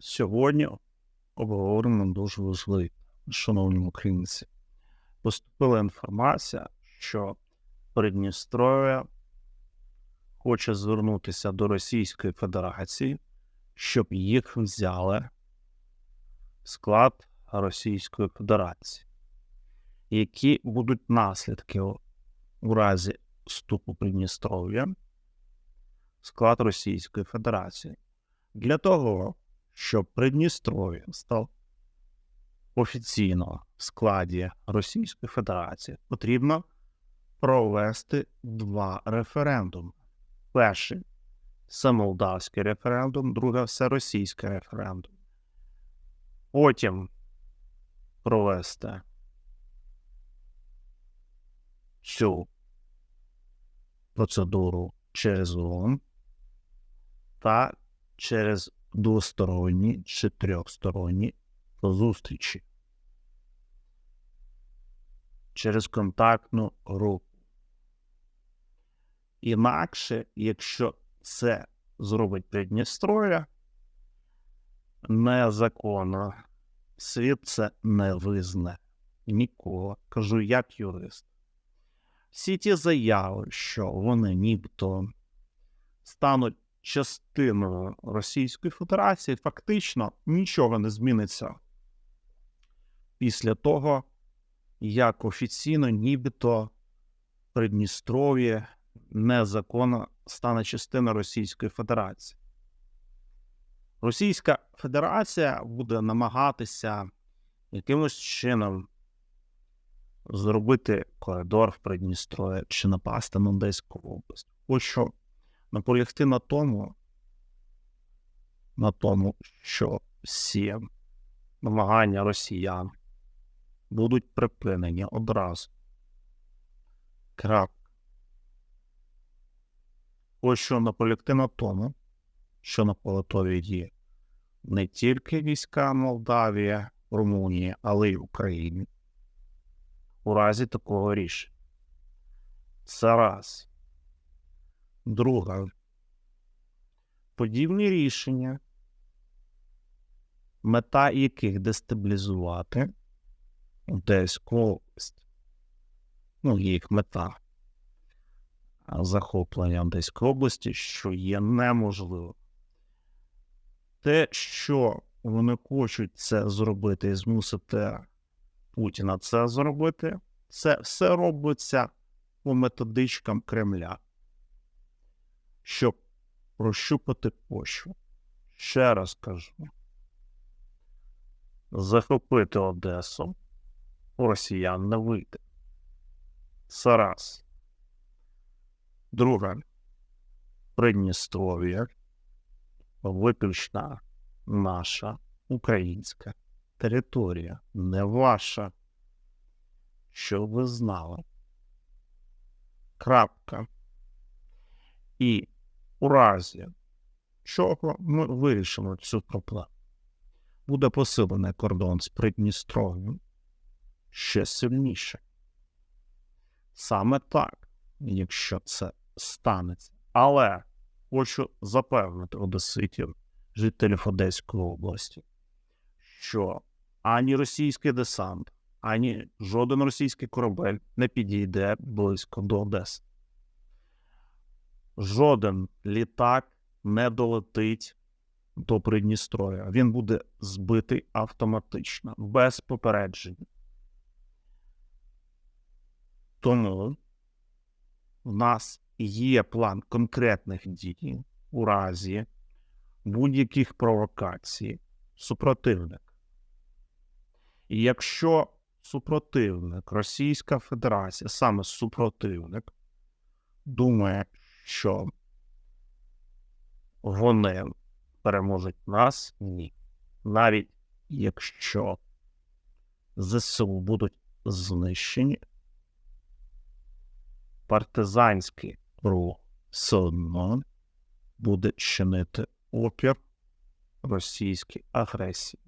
Сьогодні обговоримо дуже важливе, шановні українці. Поступила інформація, що Придністров'я хоче звернутися до Російської Федерації, щоб їх взяли в склад Російської Федерації. Які будуть наслідки у разі вступу Придністров'я в склад Російської Федерації? Для того, щоб Придністров'я став офіційно в складі Російської Федерації, потрібно провести два референдуми. Перший це молдавський референдум, друге це російський референдум. Потім провести цю процедуру через ООН та через двосторонні чи трьохсторонні зустрічі через контактну групу. Інакше, якщо це зробить Придністров'я, незаконно, світ це не визнає нікого. Кажу, як юрист. Всі ті заяви, що вони нібито стануть частиною Російської Федерації, фактично нічого не зміниться після того, як офіційно нібито Придністров'я незаконно стане частиною Російської Федерації. Російська Федерація буде намагатися якимось чином зробити коридор в Придністров'я чи напасти на Одеську область. Хочу наполягти на тому, на тому, що всі намагання росіян будуть припинені одразу. Крапка. Хочу наполягти на тому, що на полотові є не тільки війська Молдавії, Румунії, але й України. У разі такого рішення. Це раз. Друге. Подібні рішення, мета яких дестабілізувати Одеську область. Ну, їх мета захоплення Одеської області, що є неможливо. Те, що вони хочуть це зробити і змусити Путіна це зробити, це все робиться по методичкам Кремля, щоб прощупати почву. Ще раз кажу: захопити Одесу у росіян не вийде. Це раз. Друге, Придністров'я виключна наша українська територія, не ваша. Що ви знали. Крапка. І у разі, чого ми вирішимо цю проблему, буде посилений кордон з Придністров'ям ще сильніше. Саме так, якщо це станеться. Але хочу запевнити одеситів, жителів Одеської області, що ані російський десант, ані жоден російський корабель не підійде близько до Одеси. Жоден літак не долетить до Придністров'я. Він буде збитий автоматично, без попередження. Тому в нас є план конкретних дій у разі будь-яких провокацій супротивник. І якщо супротивник, Російська Федерація, саме супротивник, думає, що вони переможуть нас, ні. Навіть якщо ЗСУ будуть знищені, партизанський рух все одно буде чинити опір російській агресії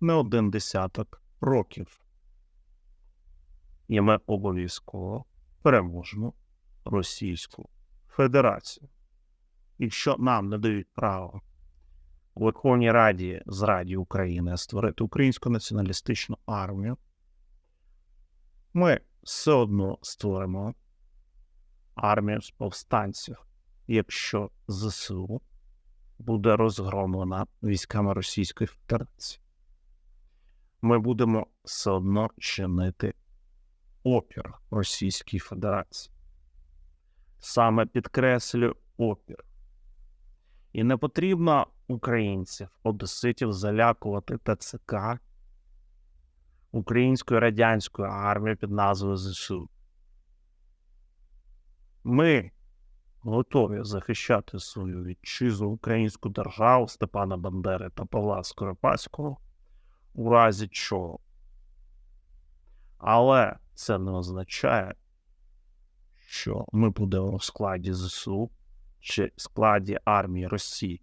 не один десяток років. І ми обов'язково переможемо Російську Федерацію. Якщо нам не дають право у Верховній Раді зраді України створити українську націоналістичну армію, ми все одно створимо армію з повстанців, якщо ЗСУ буде розгромлена військами Російської Федерації. Ми будемо все одно чинити опір Російській Федерації. Саме підкреслю опір. І не потрібно українців, одеситів залякувати ТЦК українською радянською армією під назвою ЗСУ. Ми готові захищати свою вітчизну українську державу Степана Бандери та Павла Скоропадського у разі чого. Але це не означає, що ми будемо в складі ЗСУ чи складі армії Росії,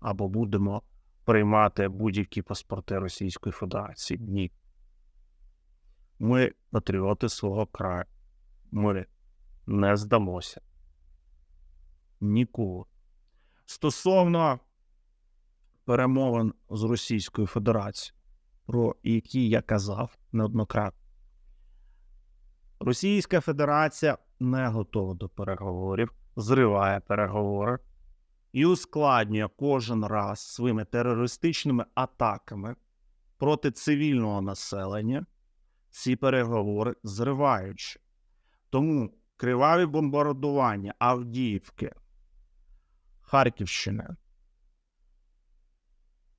або будемо приймати будь-які паспорти Російської Федерації. Ні. Ми патріоти свого краю. Ми не здамося. Ніколи. Стосовно перемовин з Російською Федерацією, про які я казав неоднократно. Російська Федерація не готова до переговорів, зриває переговори і ускладнює кожен раз своїми терористичними атаками проти цивільного населення ці переговори зриваючи. Тому криваві бомбардування Авдіївки, Харківщини,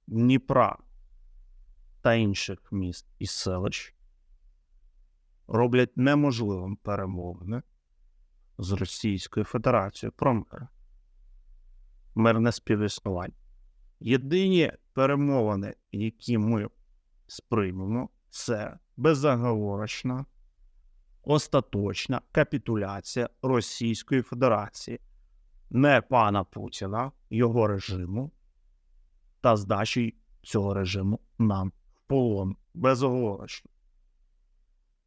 Дніпра та інших міст і селищ роблять неможливим перемовини з Російською Федерацією про мир. Мирне співіснування. Єдині перемовини, які ми сприймемо, це безоговорочна, остаточна капітуляція Російської Федерації, не пана Путіна, його режиму та здачі цього режиму нам в полон безоговорочно.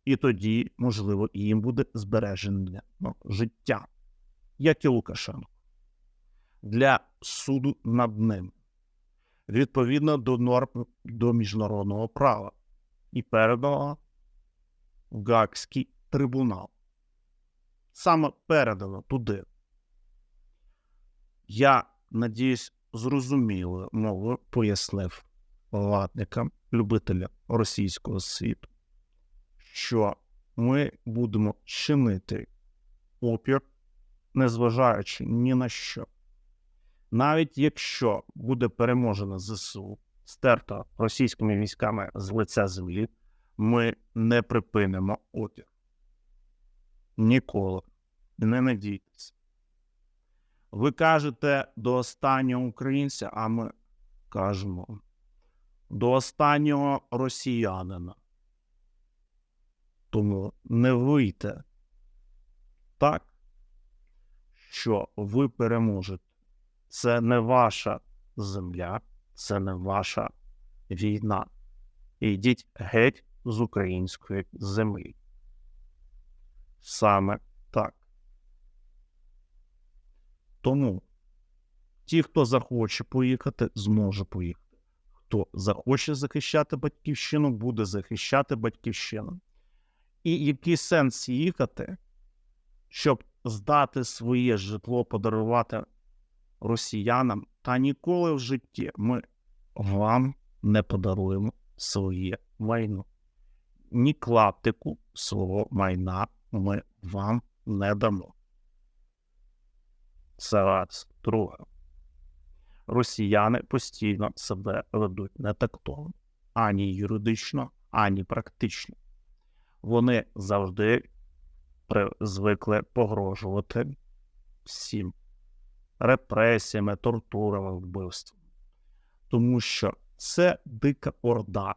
І тоді, можливо, їм буде збереження ну, життя, як і Лукашенко, для суду над ним, відповідно до норм до міжнародного права і передано в Гаагський трибунал. Саме передано туди. Я надіюсь, зрозумілою мовою пояснив владникам, любителям російського світу, що ми будемо чинити опір, незважаючи ні на що. Навіть якщо буде переможена ЗСУ, стерта російськими військами з лиця землі, ми не припинимо опір. Ніколи. Не надійтеся. Ви кажете до останнього українця, а ми кажемо до останнього росіянина. Тому не вийте так, що ви переможете. Це не ваша земля, це не ваша війна. Йдіть геть з української землі. Саме так. Тому ті, хто захоче поїхати, зможе поїхати. Хто захоче захищати батьківщину, буде захищати батьківщину. І який сенс їхати, щоб здати своє житло, подарувати росіянам, та ніколи в житті ми вам не подаруємо своє майно. Ні клаптику свого майна ми вам не дамо. Це раз. Друге. Росіяни постійно себе ведуть не тактовно, ані юридично, ані практично. Вони завжди звикли погрожувати всім репресіями, тортурами, вбивствами. Тому що це дика орда,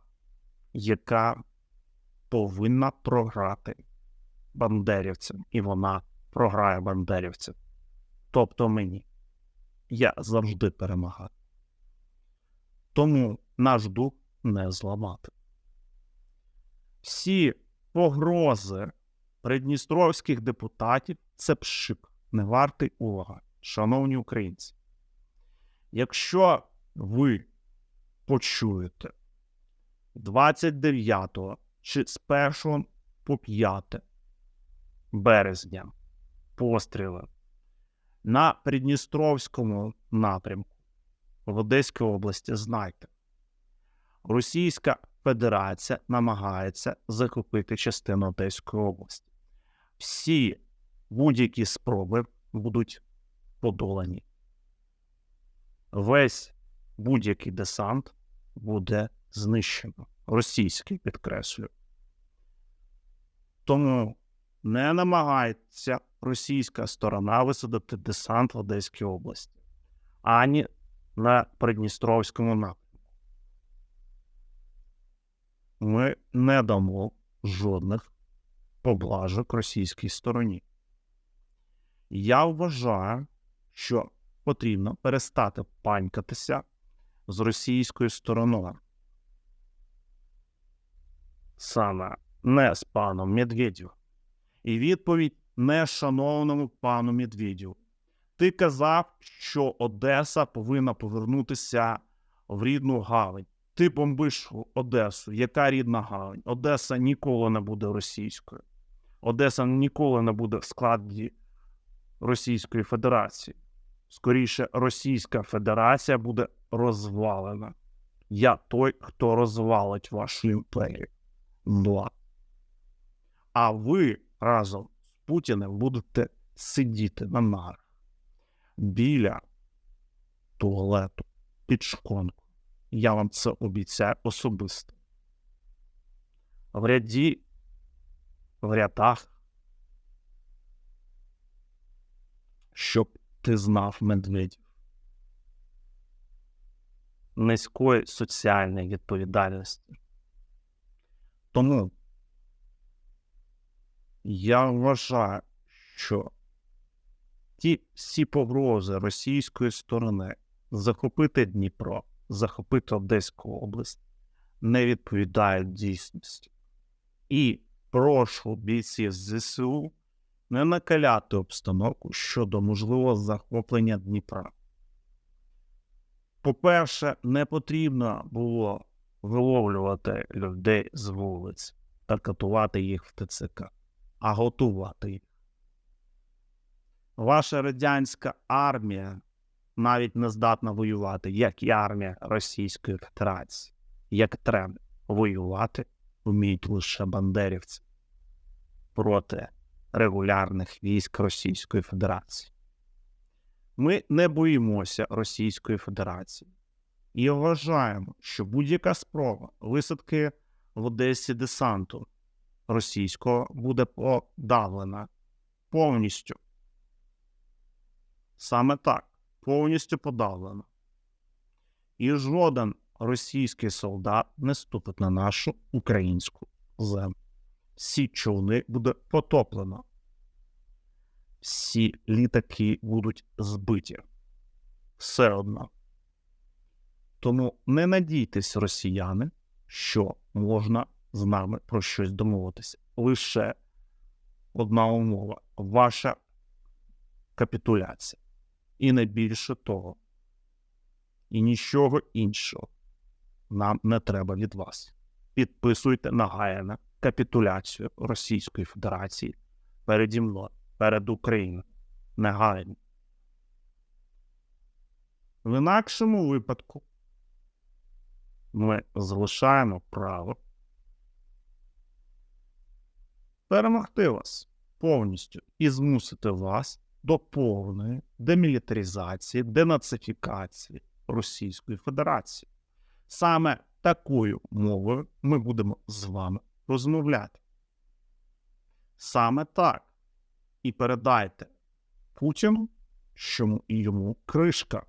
яка повинна програти бандерівцям, і вона програє бандерівцям. Тобто мені. Я завжди перемагаю. Тому наш дух не зламати. Всі погрози придністровських депутатів це пшик, не вартий уваги, шановні українці. Якщо ви почуєте 29 чи з 1 по 5 березня постріли на Придністровському напрямку в Одеській області, знайте, Російська Федерація намагається захопити частину Одеської області. Всі будь-які спроби будуть подолані. Весь будь-який десант буде знищено. Російський підкреслюю. Тому не намагається російська сторона висадити десант в Одеській області, ані на Придністровському напрямку. Ми не дамо жодних поблажок російській стороні. Я вважаю, що потрібно перестати панькатися з російською стороною. Саме не з паном Медведєвим. І відповідь не шановному пану Медведєву. Ти казав, що Одеса повинна повернутися в рідну гавань. Ти бомбиш Одесу. Яка рідна гавань? Одеса ніколи не буде російською. Одеса ніколи не буде в складі Російської Федерації. Скоріше, Російська Федерація буде розвалена. Я той, хто розвалить вашу імперію. А ви разом з Путіним будете сидіти на нарах біля туалету під шконку. Я вам це обіцяю особисто. В ряді, в рядах, щоб ти знав медведів. Низької соціальної відповідальності. Тому я вважаю, що ті всі погрози російської сторони захопити Дніпро, захопити Одеську область не відповідають дійсності. І прошу бійців ЗСУ не накаляти обстановку щодо можливого захоплення Дніпра. По-перше, не потрібно було виловлювати людей з вулиць та катувати їх в ТЦК, а готувати їх. Ваша радянська армія навіть не здатна воювати, як і армія Російської Федерації. Як треба воювати, вміють лише бандерівці проти регулярних військ Російської Федерації. Ми не боїмося Російської Федерації і вважаємо, що будь-яка спроба висадки в Одесі десанту російського буде подавлена повністю. Саме так, повністю подавлена. І жоден російський солдат не ступить на нашу українську землю. Всі човни буде потоплено. Всі літаки будуть збиті. Все одно. Тому не надійтесь, росіяни, що можна з нами про щось домовитися. Лише одна умова ваша капітуляція. І не більше того. І нічого іншого нам не треба від вас. Підписуйте нагаяно капітуляцію Російської Федерації переді мною, перед Україною. Негайно. В інакшому випадку ми залишаємо право перемогти вас повністю і змусити вас до повної демілітаризації, денацифікації Російської Федерації. Саме такою мовою ми будемо з вами розмовляти. Саме так. І передайте Путіну, що йому кришка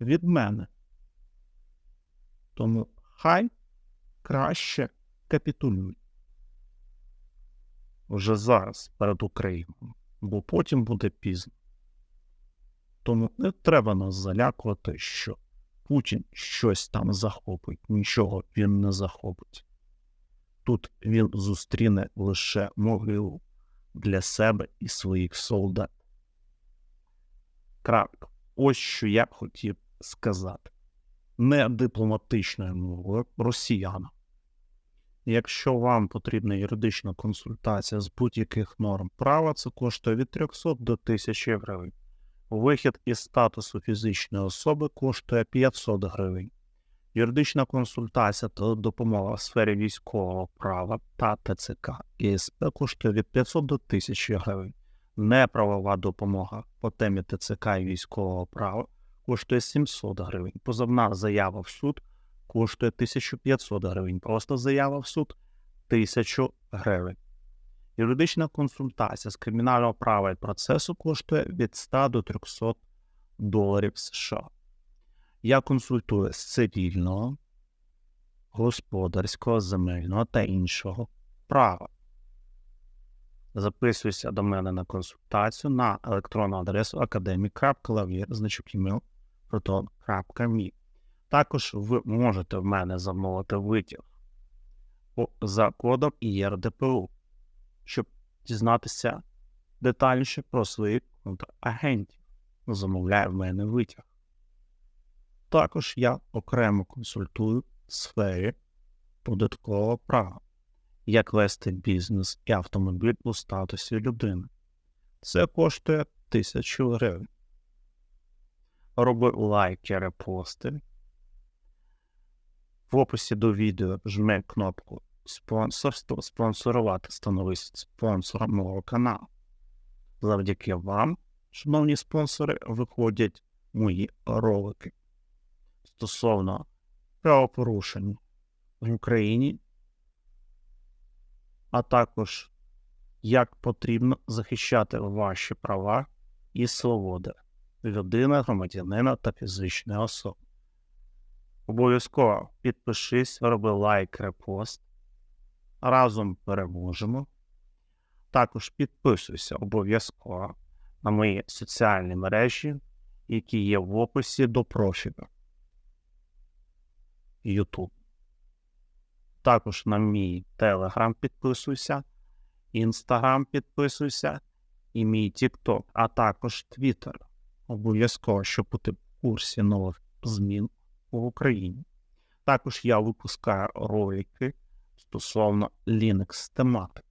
від мене. Тому хай краще капітулюй. Вже зараз перед Україною, бо потім буде пізно. Тому не треба нас залякувати, що Путін щось там захопить, нічого він не захопить. Тут він зустріне лише могилу для себе і своїх солдат. Крапка. Ось що я хотів сказати не дипломатичною мовою росіянам. Якщо вам потрібна юридична консультація з будь-яких норм права, це коштує від 300 до 1000 гривень. Вихід із статусу фізичної особи коштує 500 гривень. Юридична консультація та допомога в сфері військового права та ТЦК і СП коштує від 500 до 1000 гривень. Неправова допомога по темі ТЦК і військового права коштує 700 гривень. Позовна заява в суд коштує 1500 гривень. Просто заява в суд 1000 гривень. Юридична консультація з кримінального права і процесу коштує від 100 до 300 доларів США. Я консультую з цивільного, господарського, земельного та іншого права. Записуйся до мене на консультацію на електронну адресу academic.lavir, значок email, proton.me. Також ви можете в мене замовити витяг за кодом ІРДПУ, щоб дізнатися детальніше про своїх контрагентів. Замовляє в мене витяг. Також я окремо консультую в сфері податкового права, як вести бізнес і автомобіль у статусі людини. Це коштує 1000 гривень. Роби лайки, репости. В описі до відео жми кнопку спонсорство, спонсорувати, становись спонсором мого каналу. Завдяки вам, шановні спонсори, виходять мої ролики стосовно правопорушень в Україні, а також як потрібно захищати ваші права і свободи людини, громадянина та фізичної особи. Обов'язково підпишись, роби лайк, репост. Разом переможемо. Також підписуйся обов'язково на мої соціальні мережі, які є в описі до профілю. YouTube. Також на мій Telegram підписуйся, Instagram підписуйся і мій TikTok, а також Twitter. Обов'язково, щоб бути в курсі нових змін в Україні. Також я випускаю ролики стосовно Linux тематики.